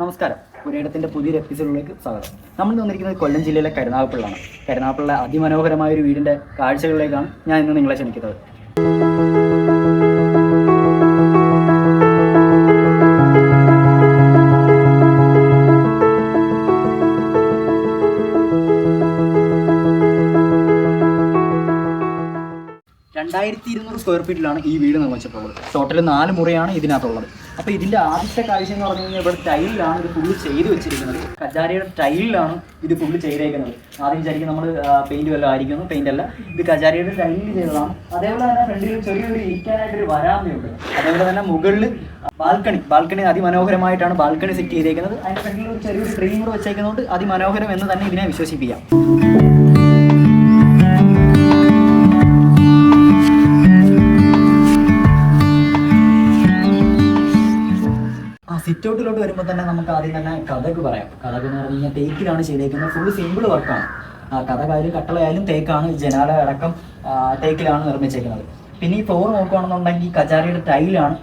നമസ്കാരം. പുരയിടത്തിന്റെ പുതിയൊരു എപ്പിസോഡിലേക്ക് സ്വാഗതം. നമ്മൾ വന്നിരിക്കുന്നത് കൊല്ലം ജില്ലയിലെ കരുനാഗപ്പള്ളിലാണ്. കരുനാഗപ്പള്ളിലെ അതിമനോഹരമായ ഒരു വീടിന്റെ കാഴ്ചകളിലേക്കാണ് ഞാൻ ഇന്ന് നിങ്ങളെ ക്ഷണിക്കുന്നത്. രണ്ടായിരത്തി ഇരുന്നൂറ് സ്ക്വയർ ഫീറ്റിലാണ് ഈ വീട് നിർമ്മിച്ചിട്ടുള്ളത് ടോട്ടൽ നാല് മുറിയാണ് ഇതിനകത്തുള്ളത്. അപ്പോൾ ഇതിന്റെ ആദ്യത്തെ കാഴ്ച എന്ന് പറഞ്ഞു കഴിഞ്ഞാൽ ഇവിടെ ടൈലിലാണ് ഇത് ഫുള്ള് ചെയ്ത് വെച്ചിരിക്കുന്നത്. കജാരിയുടെ ടൈലിലാണ് ഇത് ഫുള്ള് ചെയ്തേക്കുന്നത്. ആദ്യം വിചാരിക്കും നമ്മൾ പെയിന്റ് വല്ലതും ആയിരിക്കുന്നു പെയിന്റ് അല്ല. ഇത് കജാരിയുടെ ടൈലിൽ ചെയ്തതാണ്. അതേപോലെ തന്നെ ഫ്രണ്ടിൽ ചെറിയൊരു ഇരിക്കാനായിട്ടൊരു വരാന്തയുണ്ട് അതേപോലെ തന്നെ മുകളിൽ ബാൽക്കണി ബാൽക്കണി അതിമനോഹരമായിട്ടാണ് ബാൽക്കണി സെറ്റ് ചെയ്തേക്കുന്നത്. അതിന്റെ ഫ്രണ്ടിൽ ഒരു ചെറിയൊരു ട്രീം കൂടെ വെച്ചേക്കുന്നതുകൊണ്ട് അതിമനോഹരം എന്ന് തന്നെ ഇതിനെ വിശ്വസിപ്പിക്കാം. സിറ്റ് ഔട്ടിലോട്ട് വരുമ്പോൾ തന്നെ നമുക്ക് ആദ്യം തന്നെ കഥക്ക് പറയാം. കഥക് എന്ന് പറഞ്ഞു കഴിഞ്ഞാൽ തേക്കിലാണ് ചെയ്തേക്കുന്നത്. ഫുൾ സിമ്പിൾ വർക്കാണ് കഥകായാലും കട്ടളയായാലും തേക്കാണ്. ജനാല അടക്കം തേക്കിലാണ് നിർമ്മിച്ചേക്കുന്നത്. പിന്നെ ഈ ഫ്ലോർ നോക്കുകയാണെന്നുണ്ടെങ്കിൽ കജാരിയുടെ ടൈലാണ്.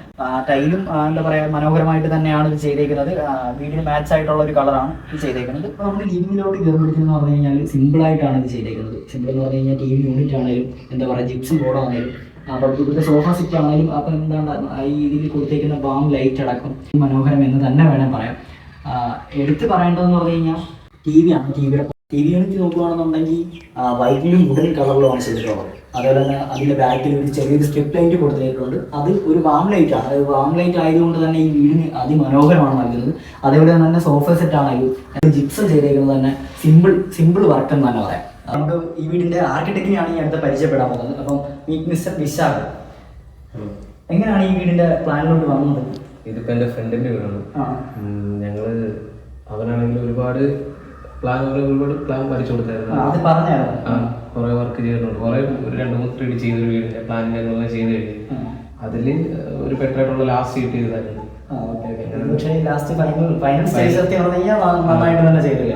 ടൈലും എന്താ പറയുക മനോഹരമായിട്ട് തന്നെയാണ് ഇത് ചെയ്തേക്കുന്നത്. വീടിന് മാച്ച് ആയിട്ടുള്ള ഒരു കളറാണ് ഇത് ചെയ്തേക്കുന്നത്. അപ്പോൾ നമ്മുടെ ലിവിങ്ങിലോട്ട് കയറുമ്പോഴത്തേന്ന് പറഞ്ഞു കഴിഞ്ഞാൽ സിമ്പിളായിട്ടാണ് ഇത് ചെയ്തേക്കുന്നത്. സിമ്പിൾ എന്ന് പറഞ്ഞു കഴിഞ്ഞാൽ ടി വി യൂണിറ്റ് ആണെങ്കിലും എന്താ പറയുക ജിപ്സും ബോർഡാണെങ്കിലും അപ്പോൾ ഇവിടുത്തെ സോഫ സെറ്റ് ആണെങ്കിലും അപ്പം എന്താണ് ഈ ഇതിൽ കൊടുത്തേക്കുന്ന ബാം ലൈറ്റ് അടക്കം മനോഹരം എന്ന് തന്നെ വേണം പറയാം. എടുത്തു എടുത്ത് പറയേണ്ടതെന്ന് പറഞ്ഞു കഴിഞ്ഞാൽ ടി വി ആണ്. ടി വിയുടെ ടി വി യൂണിറ്റ് നോക്കുകയാണെന്നുണ്ടെങ്കിൽ വൈറ്റിലും വുഡൻ കളറിലുമാണ് ചെയ്തിട്ടുള്ളത്. അതുപോലെ തന്നെ അതിന്റെ ബാക്കിൽ ഒരു ചെറിയൊരു സ്ട്രിപ്പ് ലൈറ്റ് കൊടുത്തിട്ടുണ്ട്. അത് ഒരു വാം ലൈറ്റ് ആണ്. അതായത് വാം ലൈറ്റ് ആയതുകൊണ്ട് തന്നെ ഈ വീടിന് അതിമനോഹരമാണ് നൽകുന്നത്. അതേപോലെ തന്നെ സോഫ സെറ്റ് ആണെങ്കിലും ജിപ്സം ചെയ്തേക്കുന്നത് തന്നെ സിമ്പിൾ സിമ്പിൾ വർക്ക് എന്ന് തന്നെ പറയാം. നമുക്ക് ഈ വീടിന്റെ ആർക്കിടെക്റ്റിനെയാണ് ഈ അടുത്ത പരിചയപ്പെടാൻ പോകുന്നത്. അപ്പം മീറ്റ് മിസ്റ്റർ വിശാഖ്. എങ്ങനെയാണ് ഈ വീടിന്റെ പ്ലാനിലോട്ട് വന്നത്? ഇതിപ്പോ എന്റെ ഫ്രണ്ടിന്റെ വീടാണ്. ഞങ്ങൾ അവനാണെങ്കിൽ ഒരുപാട് പ്ലാൻ ഒരുപാട് പ്ലാൻ വരച്ചു കൊടുത്തായിരുന്നു അത് പറഞ്ഞായിരുന്നു. കുറെ വർക്ക് ചെയ്തിട്ടുണ്ട്. കുറെ ഒരു രണ്ട് മൂന്ന് ത്രീ ചെയ്തൊരു വീടിന്റെ പ്ലാൻ എന്നുള്ളത് ചെയ്ത് കഴിഞ്ഞു. അതിൽ ഒരു ബെറ്റർ ആയിട്ടുള്ള ലാസ്റ്റ് ഷീറ്റ് ചെയ്തായിരുന്നു. പക്ഷേ ലാസ്റ്റ് ഫൈനൽ ഫൈനൽ സ്റ്റേജ് സത്യം പറഞ്ഞു കഴിഞ്ഞാൽ ന- നന്നായിട്ട് തന്നെ ചെയ്തില്ല?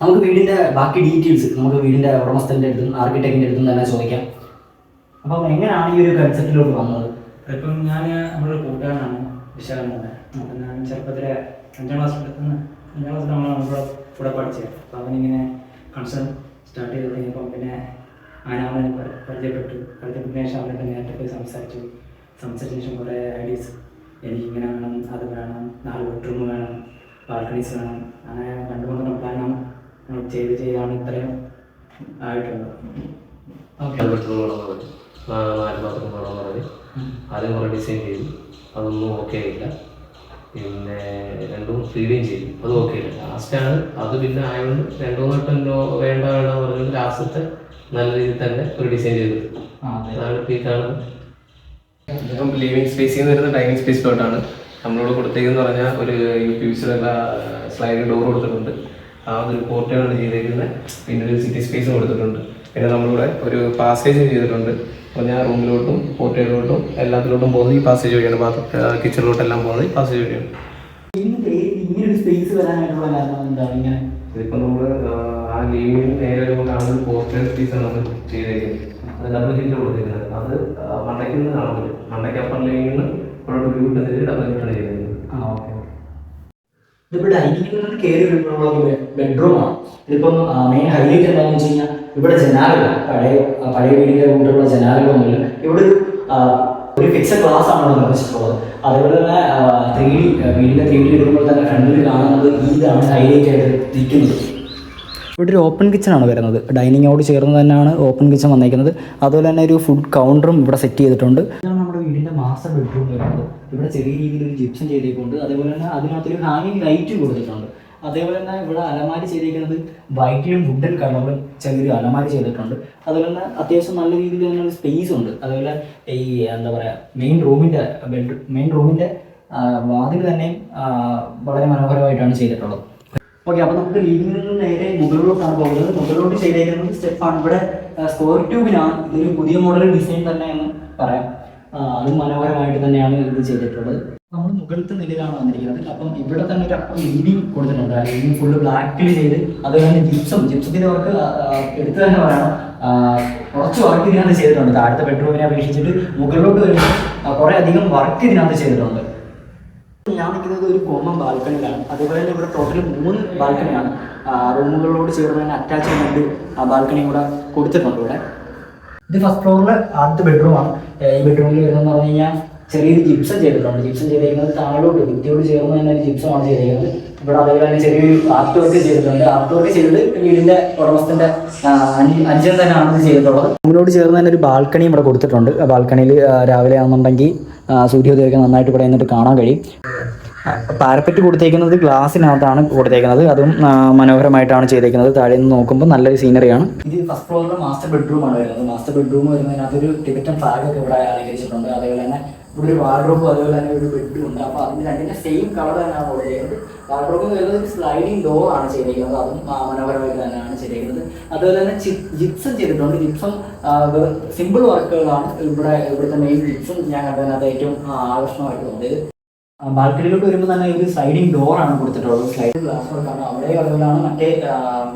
നമുക്ക് വീടിന്റെ ബാക്കി ഡീറ്റെയിൽസ് നമുക്ക് വീടിന്റെ ഉടമസ്ഥന്റെ അടുത്തും ആർക്കിടെക്റ്റിന്റെ അടുത്തും തന്നെ ചോദിക്കാം. അപ്പം എങ്ങനെയാണ് ഈ ഒരു കൺസെപ്റ്റിലോട്ട് വന്നത്? ഇപ്പം ഞാൻ നമ്മുടെ കൂട്ടുകാരനാണ് വിശാഖൻ അപ്പം ഞാൻ ചെറുപ്പത്തിലെ അഞ്ചാം ക്ലാസ് അഞ്ചാം ക്ലാസ്സിൽ നമ്മൾ നമ്മുടെ കൂടെ പഠിച്ചത് അപ്പം അവനിങ്ങനെ കൺസേൺ സ്റ്റാർട്ട് ചെയ്ത് തുടങ്ങിയപ്പം പിന്നെ ആനാമനെ പരിചയപ്പെട്ടു. പരിചയപ്പെട്ടതിന് ശേഷം അവനായിട്ട് നേരിട്ട് പോയി സംസാരിച്ചു. സംസാരിച്ചതിന് ശേഷം കുറേ ഐഡിയസ് എനിക്കിങ്ങനെ വേണം അത് വേണം നാല് ബെഡ്റൂം വേണം ബാൽക്കണീസ് വേണം. അങ്ങനെ രണ്ട് മൂന്ന് ചെയ്ത് ചെയ്താണ് ഇത്രയും ആയിട്ടുള്ളത്. നാല് ബാത്റൂം വേണമെന്ന് പറഞ്ഞു ആദ്യം കുറേ ഡിസൈൻ ചെയ്തു. അതൊന്നും ഓക്കെ ആയില്ല. പിന്നെ രണ്ടും ഫീഡിങ് ചെയ്തു. അത് ഓക്കെ ആയില്ല. ലാസ്റ്റാണ് അത് പിന്നെ ആയതുകൊണ്ട് രണ്ടു മൂന്ന് വട്ടം വേണ്ട വേണ്ട പറഞ്ഞത് ലാസ്റ്റത്തെ നല്ല രീതിയിൽ തന്നെ ഒരു ഡിസൈൻ ചെയ്തു. അതാണ് ഇപ്പോൾ ഈ കാണുന്നത്. ഇപ്പം ലിവിങ് സ്പേസിൽ നിന്ന് വരുന്ന ഡൈനിങ് സ്പേസിലോട്ടാണ് നമ്മളോട് കൊടുത്തേക്കെന്ന് പറഞ്ഞാൽ ഒരു യു പി വിസിലുള്ള സ്ലൈഡിംഗ് ഡോർ കൊടുത്തിട്ടുണ്ട്. ആ ഒരു പോർട്ടാണ് ചെയ്തിരിക്കുന്നത് പിന്നെ ഒരു സിറ്റി സ്പേസ് കൊടുത്തിട്ടുണ്ട്. പിന്നെ നമ്മളിവിടെ ഒരു പാസേജ് ചെയ്തിട്ടുണ്ട്. അപ്പോൾ ഞാൻ റൂമിലോട്ടും പോർട്ടേലോട്ടും എല്ലാത്തിലോട്ടും പോകുന്നത് ഈ പാസേജ് വഴിയാണ്. കിച്ചണിലോട്ടെല്ലാം പോകുന്നത് ഈ പാസേജ് വഴിയാണ്. ഇങ്ങനെ സ്പേസ് വരാനായിട്ടുള്ള കാരണം എന്താണ് ഇങ്ങനെ? ഇതിപ്പോൾ നമ്മൾ ആ ലീവിന് നേരെ വരുമ്പോൾ കാണുന്നത് പോസ്റ്റർ സ്പേസാണ് നമ്മൾ ചെയ്തേക്കുന്നത്. അത് ഡബിൾ ഹിറ്റ് കൊടുത്തിരിക്കുന്നത് അത് മണ്ടയ്ക്ക് നിന്ന് കാണാൻ പറ്റും മണ്ടയ്ക്ക് അപ്പർ ലീവിന് ഇവിടെ വ്യൂ ഇട്ടുന്നതിൽ ഡബിൾ ഹിറ്റാണ് ചെയ്തേക്കുന്നത്. ഇതിപ്പോ ഡൈനിങ് നിന്ന് കയറി വരുമ്പോഴുള്ള ബെഡ്റൂമാണ് ഇതിപ്പം മെയിൻ ഹൈലൈറ്റ് എന്താണെന്ന് വെച്ച് കഴിഞ്ഞാൽ ഇവിടെ ജനാലകൾ പഴയ പഴയ വീടിന്റെ കൂട്ടുള്ള ജനാലകളൊന്നുമില്ല ഇവിടെ ഒരു ഫിക്സഡ് ഗ്ലാസ് ആണ് ഇവിടെ നിർമ്മിച്ചിട്ടുള്ളത്. അതുപോലെ തന്നെ ത്രീ ഡി വീടിന്റെ ത്രീ ഡി വരുമ്പോൾ തന്നെ ഫ്രണ്ടിൽ കാണുന്നത് ഇതാണ് ഹൈലൈറ്റ് ആയിട്ട് നിൽക്കുന്നത്. ഇവിടെ ഒരു ഓപ്പൺ കിച്ചണാണ് വരുന്നത്. ഡൈനിങ്ങോട് ചേർന്ന് തന്നെയാണ് ഓപ്പൺ കിച്ചൺ വന്നിരിക്കുന്നത് അതുപോലെ തന്നെ ഒരു ഫുഡ് കൗണ്ടറും ഇവിടെ സെറ്റ് ചെയ്തിട്ടുണ്ട്. ഇതാണ് നമ്മുടെ വീടിന്റെ മാസ്റ്റർ ബെഡ്റൂം വരുന്നത് ഇവിടെ ചെറിയ രീതിയിൽ ഒരു ജിപ്സം ചെയ്തേക്കുണ്ട് അതേപോലെ തന്നെ അതിനകത്തൊരു ഹാങ്ങിങ് ലൈറ്റും കൊടുത്തിട്ടുണ്ട്. അതേപോലെ തന്നെ ഇവിടെ അലമാരി ചെയ്തിരിക്കുന്നത് വൈറ്റിലും വുഡൻ കളറിലും ചെറിയൊരു അലമാരി ചെയ്തിട്ടുണ്ട്. അതുപോലെ തന്നെ അത്യാവശ്യം നല്ല രീതിയിൽ തന്നെ ഒരു സ്പേസ് ഉണ്ട്. അതുപോലെ ഈ എന്താ പറയുക മെയിൻ റൂമിന്റെ ബെഡ് മെയിൻ റൂമിന്റെ വാതിൽ തന്നെ വളരെ മനോഹരമായിട്ടാണ് ചെയ്തിട്ടുള്ളത്. ഓക്കെ അപ്പോൾ നമുക്ക് ലീഡിംഗിൽ നിന്ന് നേരെ മുകളിലോട്ടാണ് പോകുന്നത്. മുകളിലോട്ട് ചെയ്തേക്കുന്നത് സ്റ്റെപ്പാണ് ഇവിടെ സ്കോർ ട്യൂബിനാണ് ഇതൊരു പുതിയ മോഡൽ ഡിസൈൻ തന്നെ എന്ന് പറയാം അത് മനോഹരമായിട്ട് തന്നെയാണ് ഇത് ചെയ്തിട്ടുള്ളത്. നമ്മൾ മുകളിലത്തെ നിലയിലാണ് വന്നിരിക്കുന്നത്. അപ്പം ഇവിടെ തന്നെ ഒരു അപ്പം ലിവിംഗ് കൊടുത്തിട്ടുണ്ട്. ആ ലിവിംഗ് ഫുള്ള് ബ്ലാക്കിൽ ചെയ്ത് അതുപോലെ ജിപ്സം ജിപ്സത്തിന്റെ വർക്ക് എടുത്തു തന്നെ പറയണം. കുറച്ച് വർക്ക് ഇതിനകത്ത് ചെയ്തിട്ടുണ്ട്. താഴത്തെ ബെഡ്റൂമിനെ അപേക്ഷിച്ചിട്ട് മുകളിലോട്ട് വരുമ്പോൾ കുറേ അധികം വർക്ക് ഇതിനകത്ത് ചെയ്തിട്ടുണ്ട്. ഞാൻ നിൽക്കുന്നത് ഒരു കോമൺ ബാൽക്കണിയിലാണ്. അതുപോലെ തന്നെ ഇവിടെ ടോട്ടൽ മൂന്ന് ബാൽക്കണിയാണ് റൂമുകളോട് ചേർന്ന് തന്നെ അറ്റാച്ച്മെന്റ് ആ ബാൽക്കണി കൂടെ കൊടുത്തിട്ടുണ്ട് ഇവിടെ. ഇത് ഫസ്റ്റ് ഫ്ലോറിലെ ആദ്യത്തെ ബെഡ്റൂമാണ് ഈ ബെഡ്റൂമിൽ വരുന്നതെന്ന് പറഞ്ഞു കഴിഞ്ഞാൽ ചെറിയൊരു ജിപ്സം ചെയ്തിട്ടുണ്ട്. ജിപ്സം ചെയ്തിരിക്കുന്നത് താഴോട്ട് ഭിത്തിയോട് ചേർന്ന് തന്നെ ഒരു ജിപ്സമാണ് ചെയ്തേക്കുന്നത് ഇവിടെ അതേപോലെ തന്നെ ചെറിയൊരു ആർട്ട് വർക്ക് ചെയ്തിട്ടുണ്ട്. ആർട്ട് വർക്ക് ചെയ്തത് വീടിന്റെ ഉടമസ്ഥന്റെ അഞ്ചൻ തന്നെയാണ് ഇത് ചെയ്തിട്ടുള്ളത്. മുന്നോട്ട് ചേർന്ന് തന്നെ ഒരു ബാൽക്കണി ഇവിടെ കൊടുത്തിട്ടുണ്ട്. ബാൽക്കണിയിൽ രാവിലെ ആണെന്നുണ്ടെങ്കിൽ സൂര്യോദയൊക്കെ സൂര്യോദയമൊക്കെ നന്നായിട്ട് ഇവിടെ നിന്നിട്ട് കാണാൻ കഴിയും. പാരപ്പറ്റ് കൊടുത്തേക്കുന്നത് ഗ്ലാസിനകത്താണ് കൊടുത്തേക്കുന്നത്. അതും മനോഹരമായിട്ടാണ് ചെയ്തേക്കുന്നത്. താഴെ നിന്ന് നോക്കുമ്പോൾ നല്ലൊരു സീനറിയാണ്. ഇത് ഫസ്റ്റ് ഫ്ലോറിൽ മാസ്റ്റർ ബെഡ്റൂം ആണ് വരുന്നത്. മാസ്റ്റർ ബെഡ്റൂം വരുന്നതിനകത്ത് ഒരു ടിബറ്റൻ ഫ്ലാഗ് ഒക്കെ ഇവിടെ അലങ്കരിച്ചിട്ടുണ്ട്. അതേപോലെ തന്നെ ഇവിടെ ഒരു വാർഡ്രോബ് അതുപോലെ തന്നെ ഒരു ബെഡും ഉണ്ട്. അപ്പൊ അതിന് രണ്ടിന്റെ സെയിം കളർ തന്നെയാണ് കൊടുത്തേക്കുന്നത് വാർഡ്രോബ് വരുന്നത് സ്ലൈഡിങ് ഡോർ ആണ് ചെയ്തിരിക്കുന്നത്. അതും മനോഹരമായിട്ട് തന്നെയാണ് ചെയ്തിരിക്കുന്നത്. അതുപോലെ തന്നെ ജിപ്സം ചെയ്തിട്ടുണ്ട്. ജിപ്സം സിമ്പിൾ വർക്കുകളാണ് ഇവിടെ ഇവിടുത്തെ മെയിൻ ജിപ്സം ഞാൻ കണ്ടതിനകത്ത് ഏറ്റവും ആകർഷണമായിട്ട് തോന്നിയത്. ബാൽക്കണിയിലോട്ട് വരുമ്പോൾ തന്നെ ഒരു സൈഡിങ് ഡോറാണ് കൊടുത്തിട്ടുള്ളത്. സ്ലൈഡ് ഗ്ലാസ് വർക്കാണ് അവിടെ അതുപോലാണ് മറ്റേ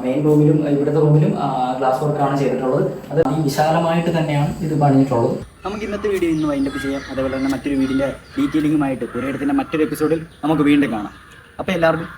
മെയിൻ റൂമിലും ഇവിടുത്തെ റൂമിലും ഗ്ലാസ് വർക്കാണ് ചെയ്തിട്ടുള്ളത്. അത് വിശാലമായിട്ട് തന്നെയാണ് ഇത് പണിഞ്ഞിട്ടുള്ളത്. നമുക്ക് ഇന്നത്തെ വീഡിയോ ഇന്ന് വൈൻഡപ്പ് ചെയ്യാം. അതേപോലെ തന്നെ മറ്റൊരു വീടിന്റെ ഡീറ്റെയിലിംഗുമായിട്ട് പുരയിടത്തിന്റെ മറ്റൊരു എപ്പിസോഡിൽ നമുക്ക് വീണ്ടും കാണാം. അപ്പോൾ എല്ലാവർക്കും